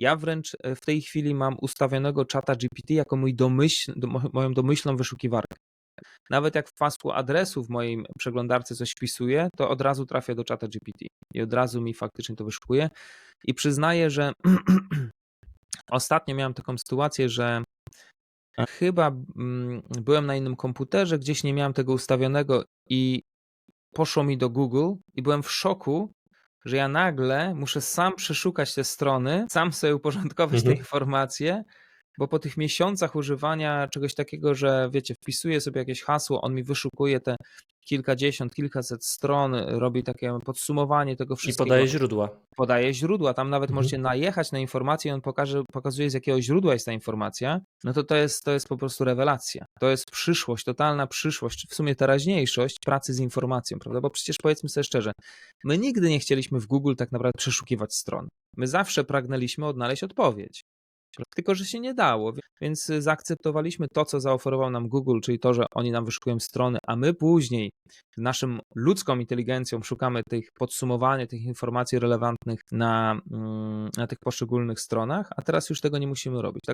Ja wręcz e, w tej chwili mam ustawionego czata GPT jako mój domyśl, do, moją domyślną wyszukiwarkę. Nawet jak w pasku adresu w mojej przeglądarce coś wpisuję, to od razu trafia do czata GPT i od razu mi faktycznie to wyszukuje. I przyznaję, że ostatnio miałem taką sytuację, że chyba mm, byłem na innym komputerze, gdzieś nie miałem tego ustawionego i poszło mi do Google i byłem w szoku, że ja nagle muszę sam przeszukać te strony, sam sobie uporządkować Mhm. te informacje, bo po tych miesiącach używania czegoś takiego, że wiecie, wpisuję sobie jakieś hasło, on mi wyszukuje te kilkadziesiąt, kilkaset stron, robi takie podsumowanie tego I wszystkiego podaje źródła. podaje źródła. Tam nawet Mhm. możecie najechać na informację i on pokaże, pokazuje z jakiego źródła jest ta informacja. No to to jest, to jest po prostu rewelacja. To jest przyszłość, totalna przyszłość, w sumie teraźniejszość pracy z informacją, prawda? Bo przecież powiedzmy sobie szczerze, my nigdy nie chcieliśmy w Google tak naprawdę przeszukiwać stron. My zawsze pragnęliśmy odnaleźć odpowiedź. Tylko, że się nie dało, więc zaakceptowaliśmy to, co zaoferował nam Google, czyli to, że oni nam wyszukują strony, a my później naszym ludzką inteligencją szukamy tych podsumowania, tych informacji relevantnych na, mm, na tych poszczególnych stronach, a teraz już tego nie musimy robić. Tak